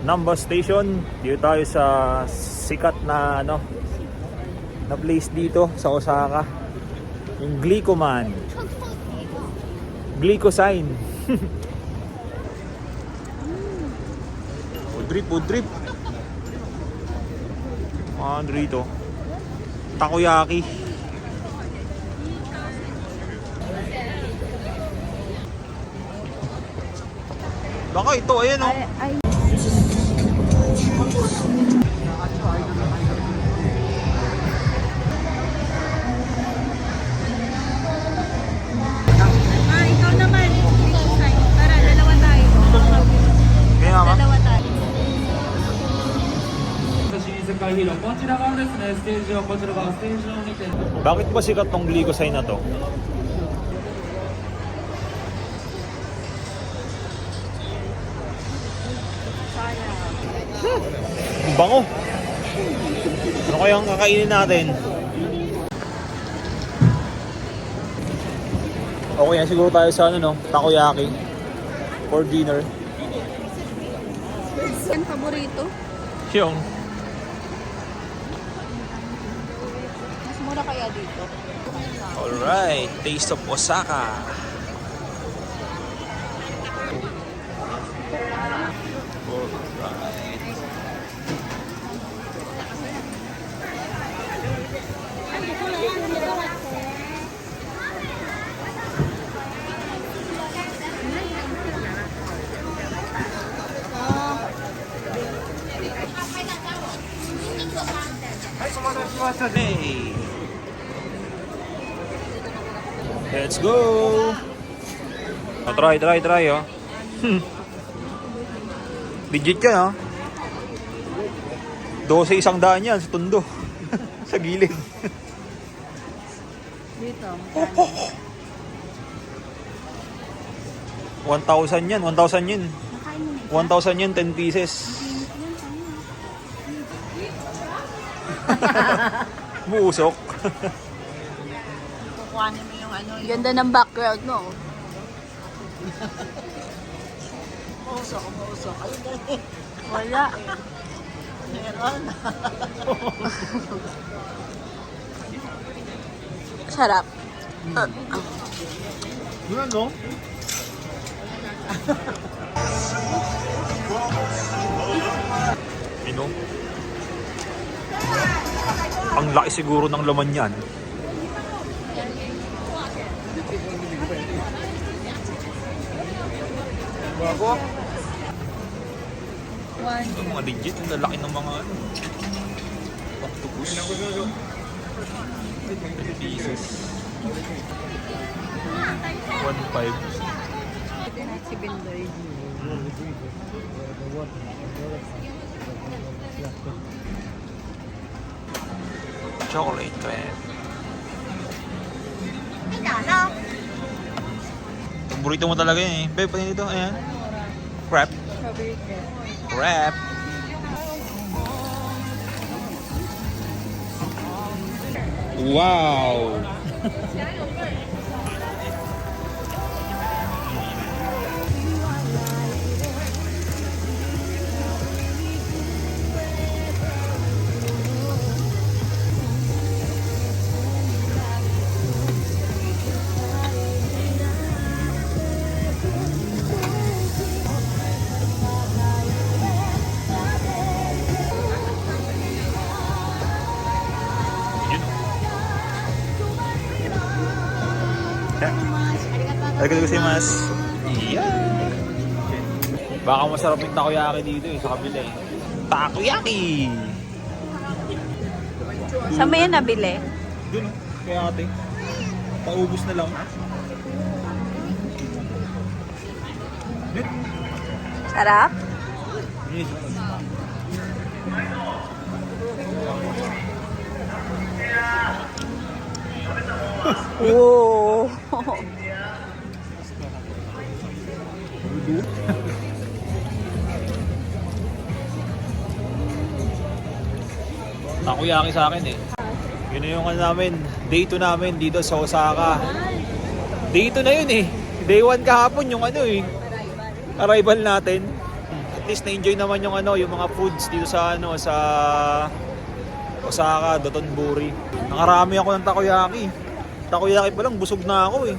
Namba Station. Dito tayo sa sikat na ano na place dito sa Osaka. Yung Glicoman. Glycosine. trip. Mga ano rito. Takoyaki. Baka ito, ayan oh. こちら側ですねステージをこちら側ステージを見て Bakit ba sikat tong glycosine na to? Ang Bango. Ano kayang kakainin natin? Okay yan, siguro tayo sa ano no, takoyaki for dinner. Yan paborito. Yung Mas mura kaya dito. Alright, Taste of Osaka. Alright. Hey! Let's go! Oh, try, try, try, oh. Hmm. Legit yan, oh. 12 isang daan yan sa tundo. sa gilid. Dito. 1,000 yan, 1,000 yun. Nakain mo na. 1,000 yun, 10 pieces. Muusok. Kukuhanin mo yung ano. Ganda ng background mo. Mausok, mausok. Ayun galing. Wala. Meron. Sarap. Uh, Yun, no? Ino? Ang laki siguro ng laman yan. Bago. Ito mga legit, ang lalaki ng mga ano. Octopus. 10 pieces. 1.5. Si Bindoy. Chocolate crab. Paborito mo talaga yun eh. Bebe, ano ito? Ayan. Cream. Crab. Wow! Arigatou gozaimasu. Yeah. Baka masarap yung takoyaki dito eh, sa kabila eh. Takoyaki! Saan mo yan nabili? Oh. kaya ate. Paubos na lang. Sarap? Yes. Wow! Takoyaki sa akin eh. Yun yung ano namin, day 2 namin dito sa Osaka. Day 2 na yun eh. Day 1 kahapon yung ano eh. Arrival natin. At least na-enjoy naman yung ano, yung mga foods dito sa ano, sa Osaka, Dotonbori. Nakarami ako ng takoyaki. Takoyaki pa lang, busog na ako eh.